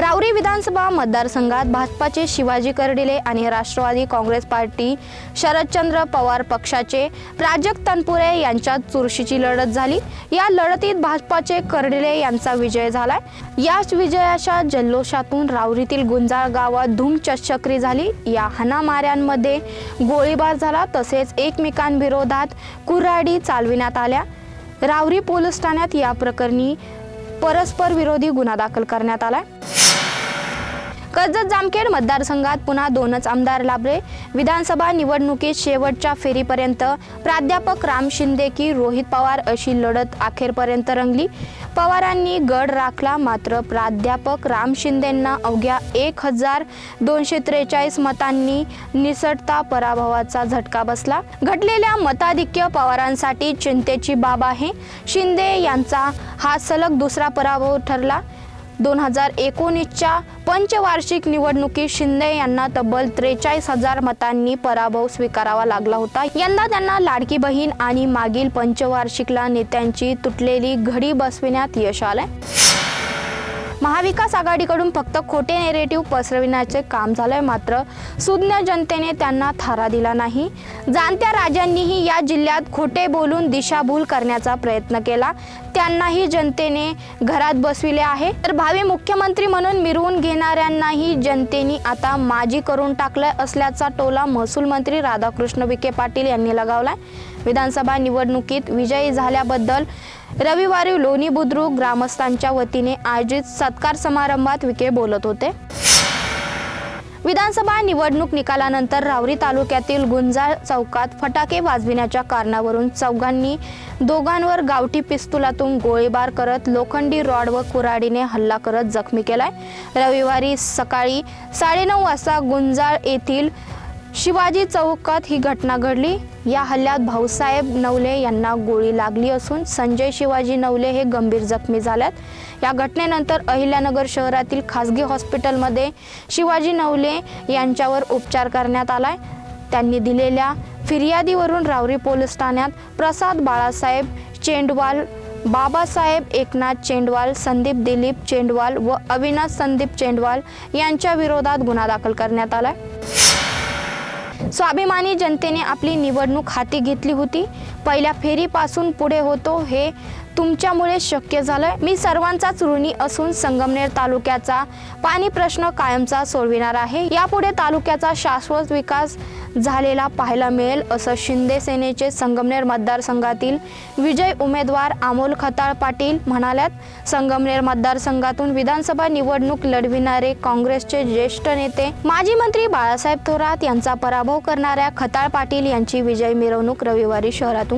राऊरी विधानसभा मतदारसंघात भाजपाचे शिवाजी कर्डिले आणि राष्ट्रवादी काँग्रेस पार्टी शरदचंद्र पवार पक्षाचे प्राजक्त तनपुरे यांच्यात चुरशीची लढत झाली. या लढतीत भाजपाचे कर्डिले यांचा विजय झालाय. याच विजयाच्या जल्लोषातून राऊरीतील गुंजाळ गावात धूमचक्री झाली. या हाणामाऱ्यांमध्ये गोळीबार झाला. तसेच एकमेकांविरोधात कुऱ्हाडी चालविण्यात आल्या. राऊरी पोलीस ठाण्यात या प्रकरणी परस्पर विरोधी गुन्हा दाखल करण्यात आलाय. कर्जत जामखेड मतदारसंघात पुन्हा दोनच आमदार लाभले. विधानसभा निवडणुकीत शेवटच्या फेरीपर्यंत प्राध्यापक राम शिंदे की रोहित पवार अशी लढत अखेरपर्यंत रंगली. पवारांनी गड राखला मात्र प्राध्यापक राम शिंदेंना अवघ्या एक हजार दोनशे त्रेचाळीस मतांनी निसटता पराभवाचा झटका बसला. घडलेल्या मताधिक्य पवारांसाठी चिंतेची बाब आहे. शिंदे यांचा हा सलग दुसरा पराभव ठरला. दोन हजार एकोणीसच्या पंचवार्षिक निवडणुकीत शिंदे यांना तब्बल त्रेचाळीस हजार मतांनी पराभव स्वीकारावा लागला होता. यंदा त्यांना लाडकी बहीण आणि मागील पंचवार्षिकला नेत्यांची तुटलेली घडी बसविण्यात यश आलंय. महाविकास आघाडीकडून फक्त खोटे नेरेटिव्ह पसरविण्याचे काम झालंय. मात्र सुज्ञ जनतेने त्यांना थारा दिला नाही. जाणत्या राजांनीही या जिल्ह्यात खोटे बोलून दिशाभूल करण्याचा प्रयत्न केला. त्यांनाही जनतेने घरात बसविले आहे. तर भावी मुख्यमंत्री म्हणून मिरवून घेणाऱ्यांनाही जनतेने आता माजी करून टाकलं असल्याचा टोला महसूल मंत्री राधाकृष्ण विखे पाटील यांनी लगावलाय. विधानसभा निवडणुकीत विजयी झाल्याबद्दल रविवारी लोणी बुद्रुक ग्रामस्थांच्या वतीने आयोजित सत्कार समारंभात विखे बोलत होते. विधानसभा निवडणूक निकालानंतर रावरी तालुक्यातील गुंजाळ चौकात फटाके वाजविण्याच्या कारणावरून चौघांनी दोघांवर गावठी पिस्तुलातून गोळीबार करत लोखंडी रॉड व कुऱ्हाडीने हल्ला करत जखमी केलाय. रविवारी सकाळी साडेनऊ वाजता गुंजाळ येथील शिवाजी चौकात ही घटना घडली. या हल्ल्यात भाऊसाहेब नवले यांना गोळी लागली असून संजय शिवाजी नवले हे गंभीर जखमी झाल्यात. या घटनेनंतर अहिल्यानगर शहरातील खासगी हॉस्पिटलमध्ये शिवाजी नवले यांच्यावर उपचार करण्यात आलाय. त्यांनी दिलेल्या फिर्यादीवरून रावरी पोलीस ठाण्यात प्रसाद बाळासाहेब चेंडवाल बाबासाहेब एकनाथ चेंडवाल संदीप दिलीप चेंडवाल व अविनाश संदीप चेंडवाल यांच्या विरोधात गुन्हा दाखल करण्यात आलाय. स्वाभिमानी जनतेने आपली निवडणूक हाती घेतली होती. पहिल्या फेरीपासून पुढे होतो हे तुमच्यामुळे शक्य झालं मी सर्वांचाच ऋणी असून संगमनेर तालुक्याचा पाणी प्रश्न कायमचा सोडविणार आहे. यापुढे तालुक्याचा शाश्वत विकास झालेला पाहायला मिळेल असं शिंदे सेनेचे संगमनेर मतदारसंघातील विजय उमेदवार अमोल खताळ पाटील म्हणाल्यात. संगमनेर मतदारसंघातून विधानसभा निवडणूक लढविणारे काँग्रेसचे ज्येष्ठ नेते माजी मंत्री बाळासाहेब थोरात यांचा पराभव करणाऱ्या खताळ पाटील यांची विजय मिरवणूक रविवारी शहरातून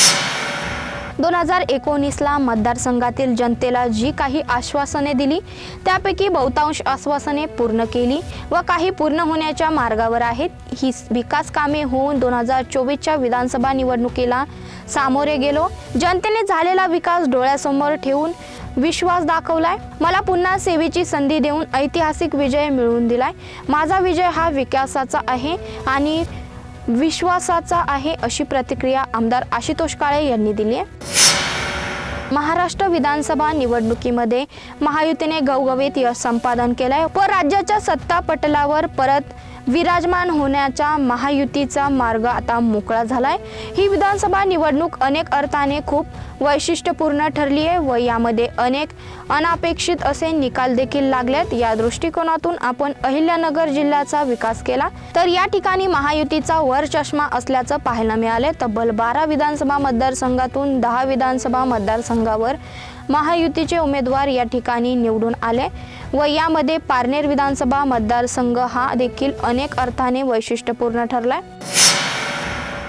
दोन हजार एकोणीसला मतदारसंघातील जनतेला जी काही आश्वासने दिली त्यापैकी बहुतांश आश्वासने पूर्ण केली व काही पूर्ण होण्याच्या मार्गावर आहेत. ही विकास कामे होऊन दोन हजार चोवीसच्या विधानसभा निवडणुकीला सामोरे गेलो. जनतेने झालेला विकास डोळ्यासमोर ठेवून विश्वास दाखवलाय. मला पुन्हा सेवेची संधी देऊन ऐतिहासिक विजय मिळवून दिलाय. माझा विजय हा विकासाचा आहे आणि विश्वासाचा आहे अशी प्रतिक्रिया आमदार आशुतोष काळे यांनी दिली आहे. महाराष्ट्र विधानसभा निवडणुकीमध्ये महायुतीने गवगवीत यश संपादन केलंय. व राज्याच्या सत्ता पटलावर परत विराजमान होण्याचा महायुतीचा मार्ग आता मोकळा झालाय. ही विधानसभा निवडणूक अनेक अर्थाने खूप वैशिष्ट्यपूर्ण ठरली आहे व यामध्ये अनेक अनापेक्षित असे निकाल देखील लागलेत. या दृष्टिकोनातून आपण अहिल्यानगर जिल्ह्याचा विकास केला. तर या ठिकाणी महायुतीचा वर चष्मा असल्याचं पाहायला मिळाले तब्बल बारा विधानसभा मतदारसंघातून दहा विधानसभा मतदारसंघावर महायुतीचे उमेदवार या ठिकाणी निवडून आले व यामध्ये पारनेर विधानसभा मतदारसंघ हा देखील अनेक अर्थाने वैशिष्ट्यपूर्ण ठरलाय.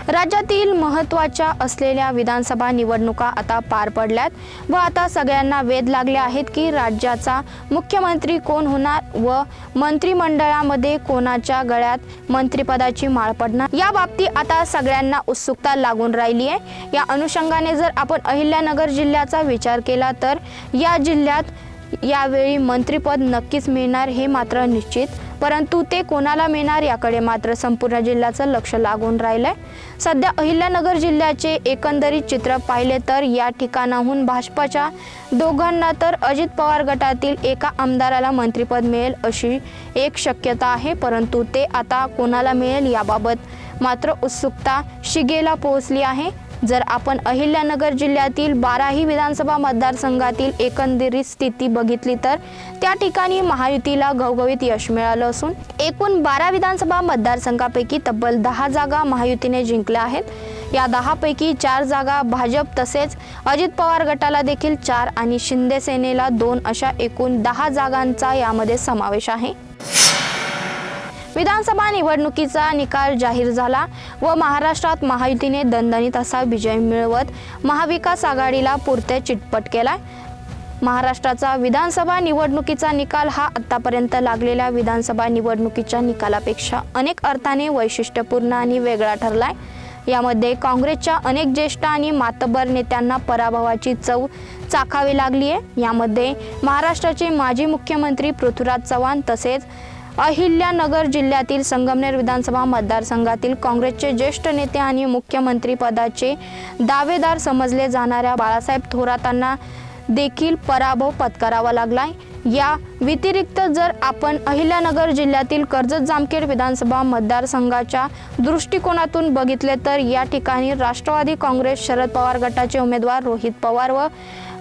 राज्यातील महत्त्वाच्या असलेल्या विधानसभा निवडणुका आता पार पडल्यात व आता सगळ्यांना वेध लागले आहेत की राज्याचा मुख्यमंत्री कोण होणार व मंत्रिमंडळामध्ये कोणाच्या गळ्यात मंत्रिपदाची माळ पडणार? या बाबतीत आता सगळ्यांना उत्सुकता लागून राहिली आहे. या अनुषंगाने जर आपण अहिल्यानगर जिल्ह्याचा विचार केला तर या जिल्ह्यात यावेळी मंत्रिपद नक्कीच मिळणार हे मात्र निश्चित परंतु ते कोणाला मिळणार याकडे मात्र संपूर्ण जिल्ह्याचं लक्ष लागून राहिलंय. सध्या अहिल्यानगर जिल्ह्याचे एकंदरीत चित्र पाहिले तर या ठिकाणाहून भाजपाच्या दोघांना तर अजित पवार गटातील एका आमदाराला मंत्रिपद मिळेल अशी एक शक्यता आहे परंतु ते आता कोणाला मिळेल याबाबत मात्र उत्सुकता शिगेला पोहोचली आहे. जर आपण अहिल्यानगर जिल्ह्यातील बाराही विधानसभा मतदारसंघातील एकंदरीत स्थिती बघितली तर त्या ठिकाणी महायुतीला घवघवीत यश मिळालं असून एकूण बारा विधानसभा मतदारसंघापैकी तब्बल दहा जागा महायुतीने जिंकल्या आहेत. या दहापैकी चार जागा भाजप तसेच अजित पवार गटाला देखील चार आणि शिंदे सेनेला दोन अशा एकूण दहा जागांचा यामध्ये समावेश आहे. विधानसभा निवडणुकीचा निकाल जाहीर झाला व महाराष्ट्रात महायुतीने दणदणीत असा विजय मिळवत महाविकास आघाडीला पुरते चिटपट केलाय. महाराष्ट्राचा विधानसभा निवडणुकीचा निकाल हा आतापर्यंत लागलेल्या विधानसभा निवडणुकीच्या निकालापेक्षा अनेक अर्थाने वैशिष्ट्यपूर्ण आणि वेगळा ठरलाय. यामध्ये काँग्रेसच्या अनेक ज्येष्ठ आणि मातबर नेत्यांना पराभवाची चव चाखावी लागली आहे यामध्ये महाराष्ट्राचे माजी मुख्यमंत्री पृथ्वीराज चव्हाण तसेच अहिल्यानगर जिल्ह्यातील संगमनेर विधानसभा मतदारसंघातील काँग्रेसचे ज्येष्ठ नेते आणि मुख्यमंत्री पदाचे दावेदार समजले जाणाऱ्या बाळासाहेब थोरातांना देखील पराभव पत्करावा लागलाय. या व्यतिरिक्त जर आपण अहिल्यानगर जिल्ह्यातील कर्जत जामखेड विधानसभा मतदारसंघाच्या दृष्टिकोनातून बघितले तर या ठिकाणी राष्ट्रवादी काँग्रेस शरद पवार गटाचे उमेदवार रोहित पवार व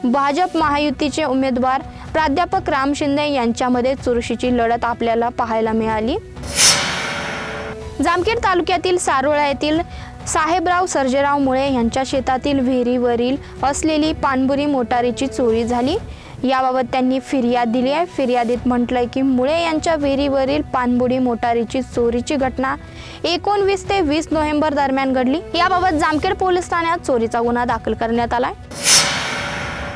भाजप महायुतीचे उमेदवार प्राध्यापक राम शिंदे यांच्यामध्ये चुरशीची लढत आपल्याला पाहायला मिळाली. जामखेड तालुक्यातील सारोळा येथील साहेबराव सर्जेराव मुळे यांच्या शेतातील विहिरीवरील असलेली पाणबुरी मोटारीची चोरी झाली. याबाबत त्यांनी फिर्याद दिली आहे. फिर्यादीत म्हटलंय की मुळे यांच्या विहिरीवरील पाणबुडी मोटारीची चोरीची घटना एकोणवीस ते वीस नोव्हेंबर दरम्यान घडली. याबाबत जामखेड पोलीस ठाण्यात चोरीचा गुन्हा दाखल करण्यात आलाय.